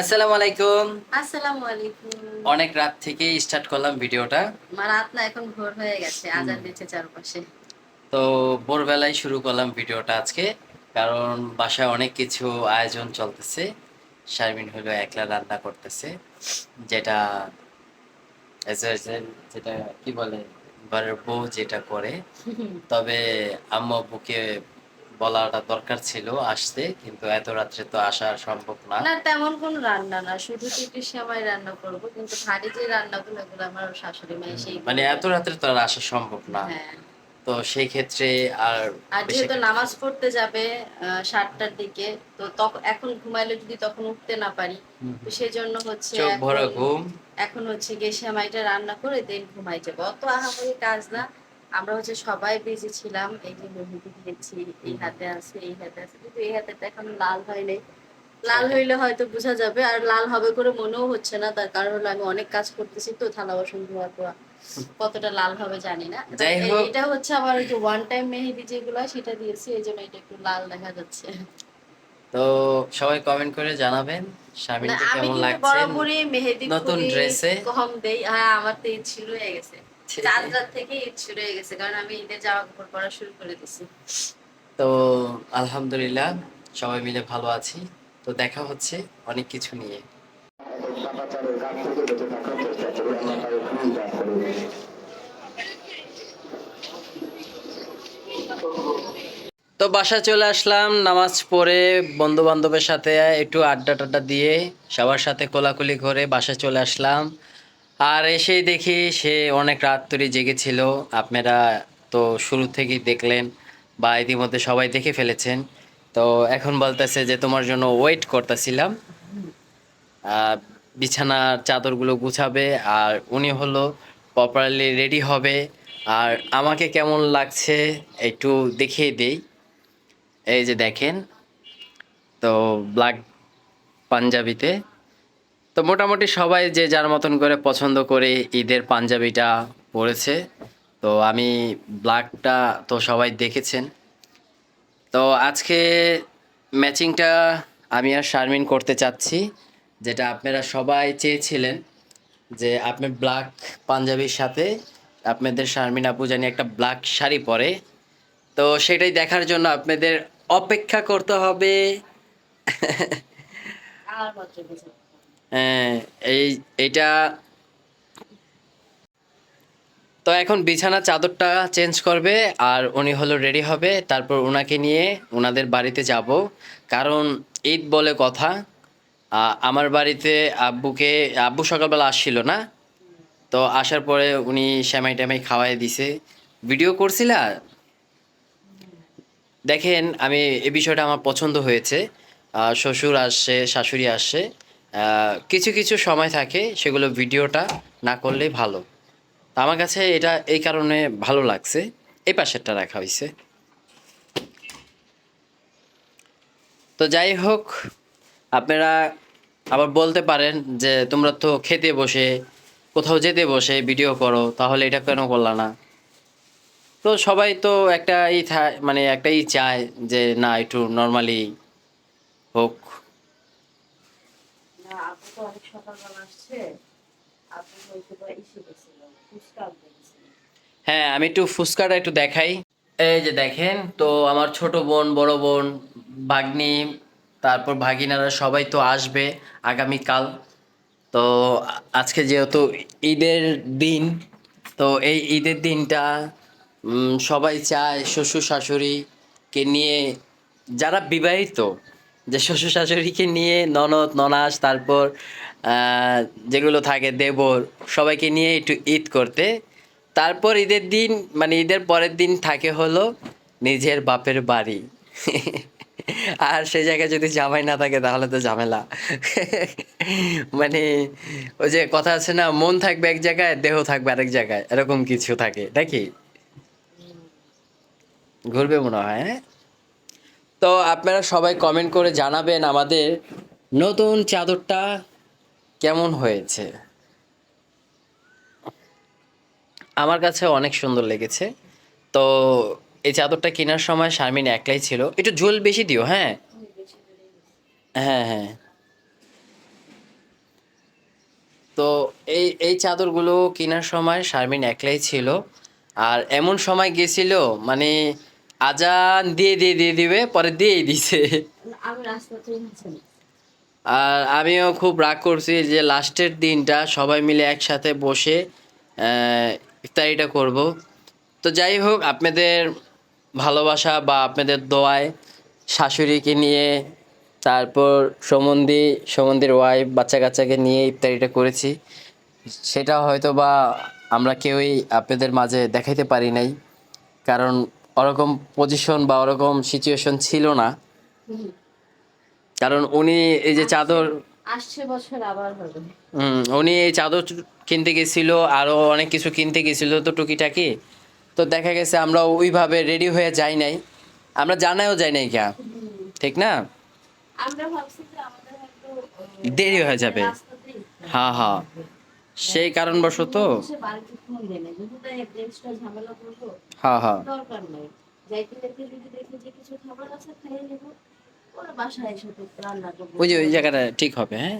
আসসালামু আলাইকুম। আসসালামু আলাইকুম। অনেক রাত থেকে স্টার্ট করলাম ভিডিওটা। রাত না এখন ভোর হয়ে গেছে। আজান দিচ্ছে চারপাশে। তো ভোরবেলায় শুরু করলাম ভিডিওটা আজকে কারণ বাসায় অনেক কিছু আয়োজন চলতেছে। শারমিন হলো একলা রান্না করতেছে যেটা যেটা কি বলে ঘরের বউ যেটা করে। তবে আম্মু আব্বুকে বলাটা দরকার ছিল আসতে কিন্তু এত রাত্রে তো আসা সম্ভব না। না তেমন কোন রান্না না। শুধু টুটি সেমাই রান্না করব কিন্তু ভারী যে রান্নাগুলো এগুলো আমার শাশুড়ি মা সেই মানে এত রাত্রে তো আর আসা সম্ভব না। হ্যাঁ। তো সেই ক্ষেত্রে আর আর যেহেতু নামাজ পড়তে যাবে সাতটার দিকে তো তখন এখন ঘুমাইলে যদি তখন উঠতে না পারি তো সেই জন্য হচ্ছে চোখ ভরা ঘুম। এখন হচ্ছে গিয়ে সেমাইটা রান্না করে দেন ঘুমাই যাব। অত আহামরি কাজ না। আমরা হচ্ছে সবাই বিজি ছিলাম এই যে মেহেদি দিয়েছি এই হাতে আছে এই হাতে আছে কিন্তু এই হাতে এখন লাল হয় নাই। লাল হইলে হয়তো বোঝা যাবে আর লাল হবে করে মনেও হচ্ছে না তার কারণ হলো আমি অনেক কাজ করতেছি তো থালা বাসন ধোয়া ধোয়া কতটা লাল হবে জানি না। এটা হচ্ছে আমার ওই যে ওয়ান টাইম মেহেদি যেগুলো সেটা দিয়েছি এই জন্য এটা একটু লাল দেখা যাচ্ছে। তো সবাই কমেন্ট করে জানাবেন আমি কেমন লাগছে? মেহেদি নতুন ড্রেসে? কম দেই হ্যাঁ আমার তো শুরু হয়ে গেছে। চাঁদ রাত থেকে ঈদ শুরু হয়ে গেছে কারণ আমি ঈদের জামা কাপড় পরা শুরু করে দিছি। তো আলহামদুলিল্লাহ সবাই মিলে ভালো আছি। তো দেখা হচ্ছে অনেক কিছু নিয়ে। তো বাসা চলে আসলাম নামাজ পড়ে বন্ধু বান্ধবের সাথে একটু আড্ডা টাড্ডা দিয়ে সবার সাথে কোলাকুলি করে বাসা চলে আসলাম। আর এসেই দেখি সে অনেক রাত ধরে জেগেছিল। আপনারা তো শুরু থেকেই দেখলেন বা ইতিমধ্যে সবাই দেখে ফেলেছেন। তো এখন বলতেছে যে তোমার জন্য ওয়েট করতেছিলাম। বিছানার চাদরগুলো গুছাবে আর উনি হলো প্রপারলি রেডি হবে। আর আমাকে কেমন লাগছে একটু দেখিয়ে দেই। এই যে দেখেন, তো ব্ল্যাক পাঞ্জাবিতে। তো মোটামুটি সবাই যে যার মতন করে পছন্দ করে ঈদের পাঞ্জাবিটা পরেছে। তো আমি ব্ল্যাকটা তো সবাই দেখেছেন। তো আজকে ম্যাচিংটা আমি আর শারমিন করতে চাচ্ছি, যেটা আপনারা সবাই চেয়েছিলেন যে আপনি ব্ল্যাক পাঞ্জাবির সাথে আপনাদের শারমিন আপু জানি একটা ব্ল্যাক শাড়ি পরে। তো সেটাই দেখার জন্য আপনাদের অপেক্ষা করতে হবে। এই, এইটা তো এখন বিছানা চাদরটা চেঞ্জ করবে আর উনি হলো রেডি হবে। তারপর ওনাকে নিয়ে ওনাদের বাড়িতে যাব। কারণ ঈদ বলে কথা। আমার বাড়িতে আব্বুকে, আব্বু সকালবেলা আসছিল না? তো আসার পরে উনি শ্যামাই ট্যামাই খাওয়াই দিছে। ভিডিও করছিলা? দেখেন, আমি এ বিষয়টা আমার পছন্দ হয়েছে। শ্বশুর আসছে, শাশুড়ি আসছে। কিছু কিছু সময় থাকে সেগুলো ভিডিওটা না করলেই ভালো। তো আমার কাছে এটা এই কারণে ভালো লাগছে। এই পাশেরটা রাখা হয়েছে। তো যাই হোক, আপনারা আবার বলতে পারেন যে তোমরা তো খেতে বসে, কোথাও যেতে বসে ভিডিও করো, তাহলে এটা কেন করলা না? তো সবাই তো একটা ই মানে একটা ই চায় যে না, একটু নর্মালি হোক। সকালবেলা আসছে আপু হয়তো বা গেছিল। হ্যাঁ আমি একটু ফুচকাটা একটু দেখাই এই যে দেখেন, তো আমার ছোট বোন, বড় বোন, ভাগ্নি, তারপর ভাগিনারা সবাই তো আসবে আগামীকাল তো আজকে যেহেতু ঈদের দিন, তো এই ঈদের দিনটা সবাই চায় শ্বশুর শাশুড়িকে নিয়ে, যারা বিবাহিত যে শ্বশুর শাশুড়িকে নিয়ে ননদ, ননাস, তারপর যেগুলো থাকে, দেবর, সবাইকে নিয়ে একটু ঈদ করতে। তারপর ঈদের দিন মানে ঈদের পরের দিন থাকে হলো নিজের বাপের বাড়ি। আর সেই জায়গায় যদি জামাই না থাকে, তাহলে তো ঝামেলা। মানে ওই যে কথা আছে না, মন থাকবে এক জায়গায়, দেহ থাকবে আরেক জায়গায়। এরকম কিছু থাকে, নাকি? ঘুরবে মনে হয় হ্যাঁ? তো আপনারা সবাই কমেন্ট করে জানাবেন আমাদের নতুন চাদরটা কেমন হয়েছে। আমার কাছে অনেক সুন্দর লেগেছে। তো এই চাদরটা কেনার সময় শারমিন একলাই ছিল। একটু ঝোল বেশি দিও হ্যাঁ? হ্যাঁ হ্যাঁ। তো এই এই চাদরগুলো কেনার সময় শারমিন একলাই ছিল। আর এমন সময় গেছিল মানে আজান দিয়ে দিয়ে দিয়ে দিবে পরে দিয়েই দিছে। আর আমিও খুব রাগ করছি যে লাস্টের দিনটা সবাই মিলে একসাথে বসে ইফতারিটা করব। তো যাই হোক আপনাদের ভালোবাসা বা আপনাদের দোয়ায় শাশুড়িকে নিয়ে তারপর সমন্ধি সমন্দির ওয়াইফ বাচ্চা কাচ্চাকে নিয়ে ইফতারিটা করেছি। সেটা হয়তো বা আমরা কেউই আপনাদের মাঝে দেখাইতে পারি নাই কারণ ওরকম পজিশন বা ওরকম সিচুয়েশন ছিল না। কারণ উনি এই যে চাদর আসছে বছর আবার হবে। হুম, উনি এই চাদর কিনতে গেছিল আরও অনেক কিছু কিনতে গেছিল তো টুকিটাকি। তো দেখা গেছে আমরা ওইভাবে রেডি হয়ে যাই নাই। আমরা জানাও যাই নাই কে ঠিক না? আমরা ভাবছি যে আমাদের হয়তো দেরি হয়ে যাবে। হ্যাঁ হ্যাঁ সেই কারণবশত ঝামেলা করব হ্যাঁ হ্যাঁ। দরকার নাই। যাইতে যাইতে যদি দেখি যে কিছু খাবার আছে খাইয়ে নেব। ওরা বাসায় এসে রান্না করব। ওই যে ওই জায়গাটা ঠিক হবে হ্যাঁ?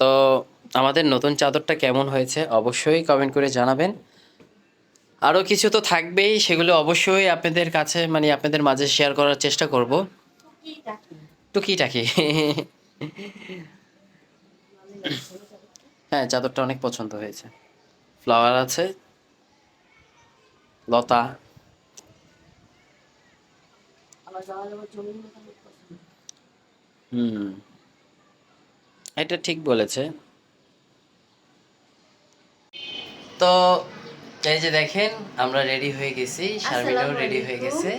তো আমাদের নতুন চাদরটা কেমন হয়েছে অবশ্যই কমেন্ট করে জানাবেন। আরও কিছু তো থাকবেই, সেগুলো অবশ্যই আপনাদের কাছে মানে আপনাদের মাঝে শেয়ার করার চেষ্টা করব। টুকিটাকি। হ্যাঁ চাদরটা অনেক পছন্দ হয়েছে। ফ্লাওয়ার আছে। লতা। হুম। এটা ঠিক বলেছে। তো এই যে দেখেন আমরা রেডি হয়ে গেছি শারমিনও রেডি হয়ে গেছে।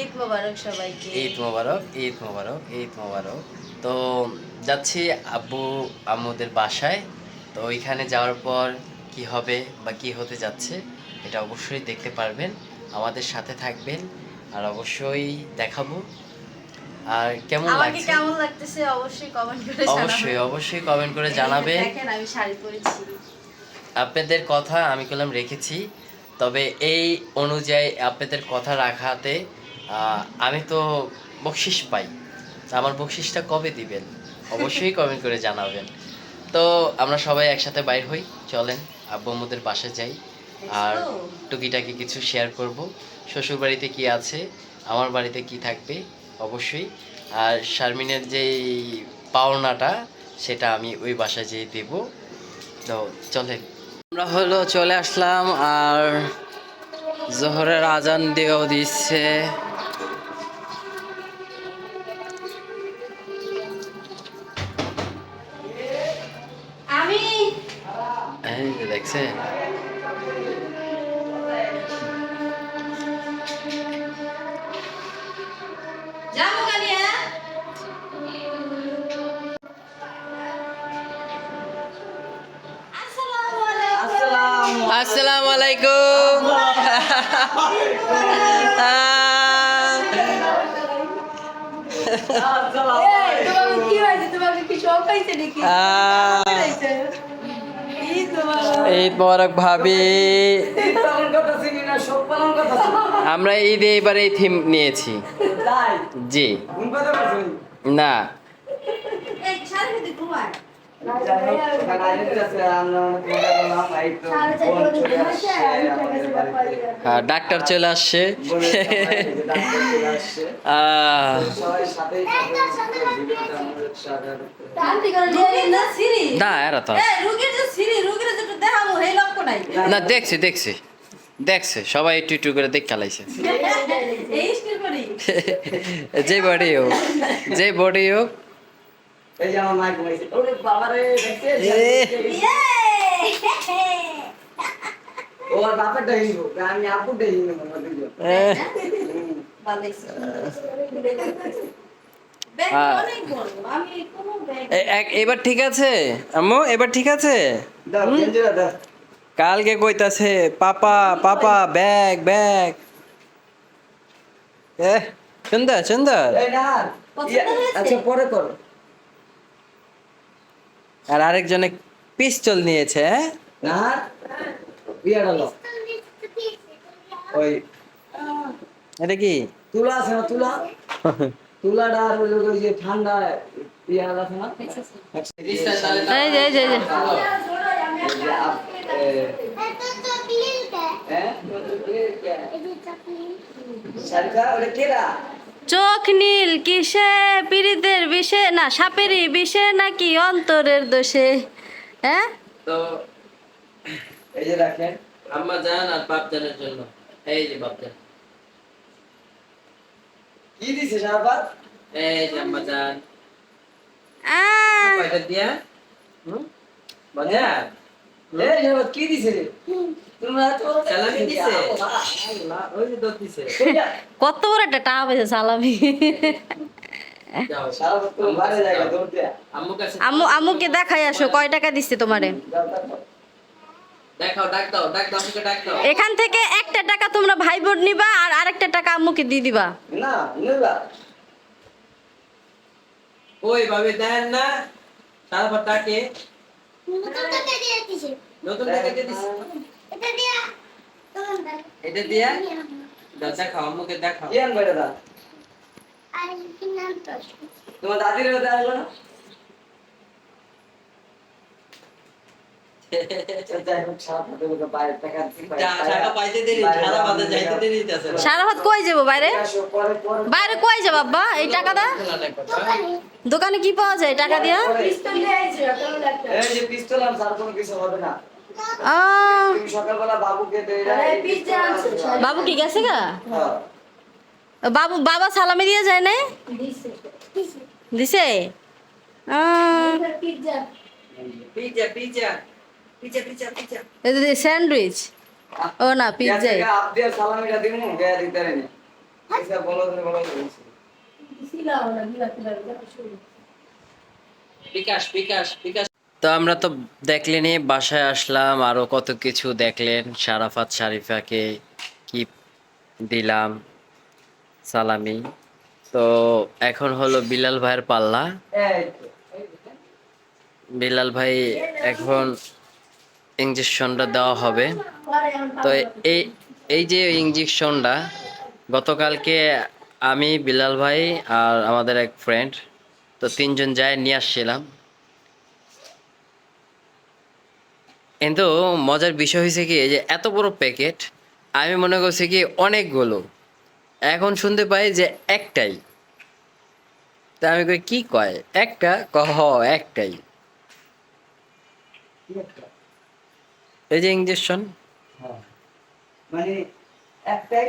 ঈদ মোবারক সবাইকে। ঈদ মোবারক ঈদ মোবারক ঈদ মোবারক। তো যাচ্ছি আব্বু আম্মুদের বাসায়। তো ওইখানে যাওয়ার পর কি হবে বা কি হতে যাচ্ছে এটা অবশ্যই দেখতে পারবেন। আমাদের সাথে থাকবেন আর অবশ্যই দেখাবো। আর কেমন লাগছে? কেমন লাগতেছে অবশ্যই কমেন্ট করে অবশ্যই অবশ্যই কমেন্ট করে জানাবেন। দেখেন আমি শাড়ি পরেছি। আপনাদের কথা আমি কলম রেখেছি তবে এই অনুযায়ী আপনাদের কথা রাখাতে আমি তো বকশিস পাই। আমার বকশিসটা কবে দিবেন? অবশ্যই কমেন্ট করে জানাবেন। তো আমরা সবাই একসাথে বাইর হই চলেন আব্বু আম্মুদের বাসা যাই। আর টুকিটাকি কিছু শেয়ার করব। শ্বশুর বাড়িতে কি আছে? আমার বাড়িতে কি থাকবে? অবশ্যই। আর শারমিনের যেই পাওনাটা সেটা আমি ওই বাসায় যেয়ে দেব। তো চলেন। আমরা হলো চলে আসলাম আর জোহরের আজান দিয়েও দিচ্ছে। দেখছেন? যাব কালিয়া। এই আলাইকুম ঈদ মোবারক ভাবি। আমরা ঈদে এবারে এই থিম নিয়েছি। জি। না এই শাড়ি কিন্তু ঘুমায় হ্যাঁ, ডাক্তার চলে আসছে। না? এরা তো না দেখছি দেখছি। দেখছে সবাই একটু একটু করে দেখ খেলাইছে যে বডি হোক যে বডি হোক এই যে আমার মা ঘুমাইছে ওরে ইয়ে! ওর আমি। ব্যাগ হ্যাঁ। এবার ঠিক আছে? আম্মু এবার ঠিক আছে? দাও গেঞ্জিটা দাও। কালকে কইতাছে পাপা পাপা ব্যাগ ব্যাগ। এ সুন্দর সুন্দর? আচ্ছা পরে করো। আর আরেকজনে পিস্তল নিয়েছে হ্যাঁ? ওই এটা কি? তুলা আছে না তুলা? তুলাটা আর ওই ওই যে ঠান্ডা আছে না? এই যে এই যে এই যে। এই চোখ নীল কিসে? পীড়িতের বিষে? না সাপেরই বিষে? নাকি অন্তরের দোষে? হ্যাঁ? তো এই যে রাখেন আম্মা জান আর বাপ জানের জন্য। এই যে বাপ জান কি দিছে শাহবাজ এই যে আম্মা জান আহ, কয়টা দিয়া। হুম? মজা এই শাহবাজ কি দিছে রে? তোমরা তো সালামি দিছে। ওই যে দোষ দিছে। কত বড় একটা টাকা পেয়েছে সালামি আম্মু আম্মুকে দেখাই আসো কয় টাকা দিচ্ছে তোমারে? এখান থেকে একটা টাকা তোমরা ভাই বোন নিবা আর আরেকটা টাকা আম্মুকে দিয়ে দিবা। ওই ভাবে দেন না তারপর তাকে নতুন টাকা দিয়ে দিছে। এটা দিয়া দাও। দেখাও আম্মুকে দেখাও। কি আনবে দাদা তোমার দাদির কথা আসলো না? সারা হাতে কই যাব বাইরে? বাইরে কই যাব আব্বা? এই টাকাটা? দোকানে কি পাওয়া যায়? টাকা দিয়া? পরে। এই যে পিস্তল আর তার কোনো কিছু হবে না। সকালবেলা বাবুকে আনছো। বাবু কি গেছে গা? হ্যাঁ। বাবু বাবা সালামি দিয়ে যায় না দিছে। Pizza. Pizza pizza. Pizza pizza sandwich. ও না দিয়ে সালামিটা দিমু, দিতে বলো বলো। তো আমরা তো দেখলেনি বাসায় আসলাম, আরও কত কিছু দেখলেন। শারাফাত শারিফাকে কি দিলাম? সালামি। তো এখন হলো বিলাল ভাইয়ের পাল্লা। বিলাল ভাই এখন ইঞ্জেকশনটা দেওয়া হবে। তো এই এই যে ইঞ্জেকশনটা গতকালকে আমি, বিলাল ভাই আর আমাদের এক ফ্রেন্ড তো তিনজন যায় নিয়ে আসছিলাম। কিন্তু মজার বিষয় হয়েছে কি যে এত বড় প্যাকেট আমি মনে করছি কি অনেকগুলো। এখন শুনতে পাই যে একটাই। তা আমি কই, কি কয়? একটা? কহ একটাই। এই যে ইঞ্জেকশন হ্যাঁ। মানে একটাই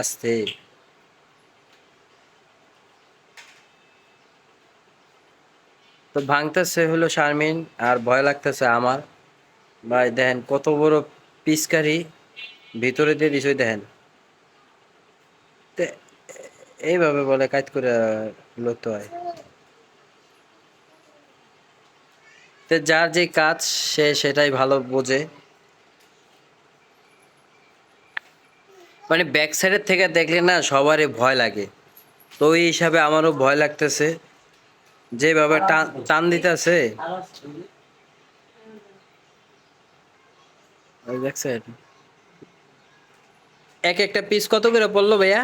আস্তে। তো ভাঙতেছে হলো শারমিন আর ভয় লাগতেছে আমার। ভাই, দেখেন কত বড় পিচকারি ভিতরে দিয়ে দিছ দেখেন। এইভাবে বলে কাজ করে লড়তে হয়। যার যে কাজ সে সেটাই ভালো বোঝে। মানে ব্যাক সাইডের থেকে দেখলে না সবারই ভয় লাগে। তো ওই হিসাবে আমারও ভয় লাগতেছে। যেভাবে টান টান দিতেছে। এক একটা পিস কত করে পড়ল ভাইয়া?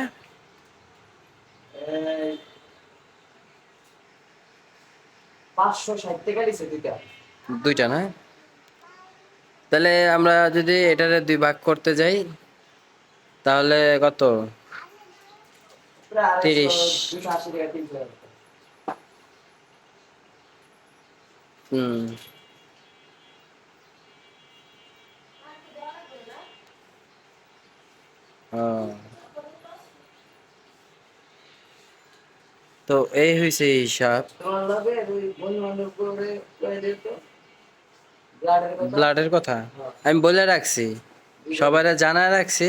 দুইটা না? তাহলে আমরা যদি এটারে দুই ভাগ করতে যাই তাহলে কত? তিরিশ। হুম। তো এই হয়েছে হিসাব। ব্লাডের কথা? আমি বলে রাখছি। সবাই জানায় রাখছি।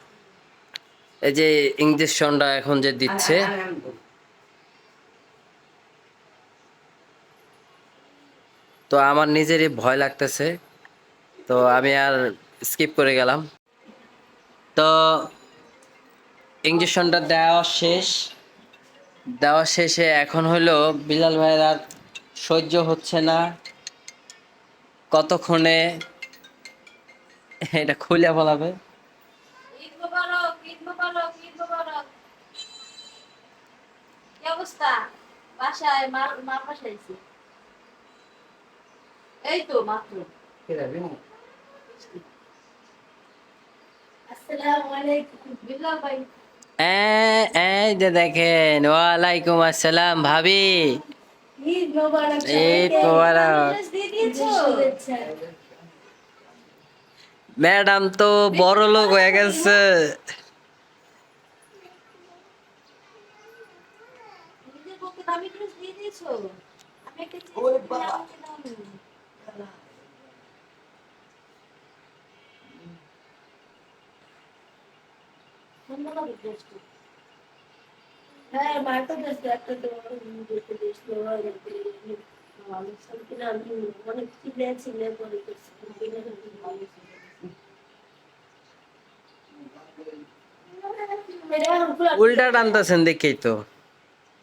এই যে ইঞ্জেকশনটা এখন যে দিচ্ছে। তো আমার নিজেরই ভয় লাগতেছে। তো আমি আর স্কিপ করে গেলাম। তো ইঞ্জেকশনটা দেওয়া শেষ। দেওয়া শেষে এখন হলো বিলাল ভাইয়ের আর সহ্য হচ্ছে না। কতক্ষণে এটা খুলে বলাবে। কি বাসায় এই তো মাত্র। হ্যাঁ, দেখেন ওয়ালাইকুম আসসালাম ভাবি। ম্যাডাম তো বড় লোক হয়ে গেছে। বুঝছ আমি একটা হ্যাঁ মার্কেট আছে একটা তো দেখতে দিয়েছিল ভালো ছিল কিনা আমি অনেক চিল্লে চিল্লে করে উল্টা টানতেছেন দেখেই তো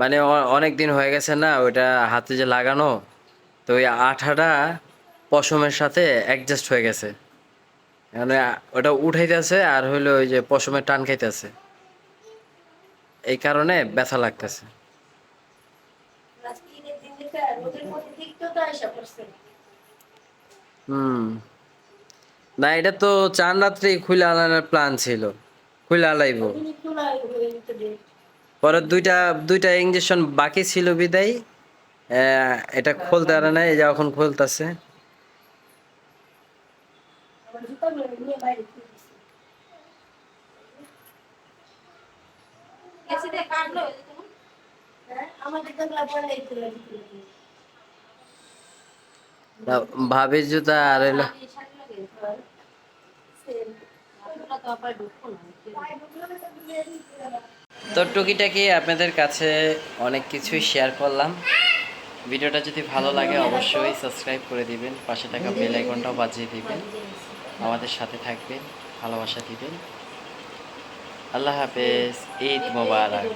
মানে অনেক দিন হয়ে গেছে না, ওইটা হাতে যে লাগানো, তো ওই আঠাটা পশমের সাথে অ্যাডজাস্ট হয়ে গেছে। মানে ওটা উঠাইতেছে আর হইল ওই যে পশমের টান খাইতেছে। এই কারণে ব্যথা লাগতেছে। একটা না, এটা তো চান রাত্রে খুলা আলানোর প্ল্যান ছিল। খুলে আলাইব। পরে দুইটা দুইটা ইঞ্জেকশন বাকি ছিল বিদায়। এটা খুলতে আর নাই যে এখন খুলতেছে। কাটলো? ভাবির জুতা আর না তো টুকিটাকি আপনাদের কাছে অনেক কিছুই শেয়ার করলাম ভিডিওটা যদি ভালো লাগে অবশ্যই সাবস্ক্রাইব করে দিবেন পাশে থাকা বেল আইকনটাও বাজিয়ে দিবেন আমাদের সাথে থাকবেন ভালোবাসা দিবেন আল্লাহ হাফেজ ঈদ মোবারক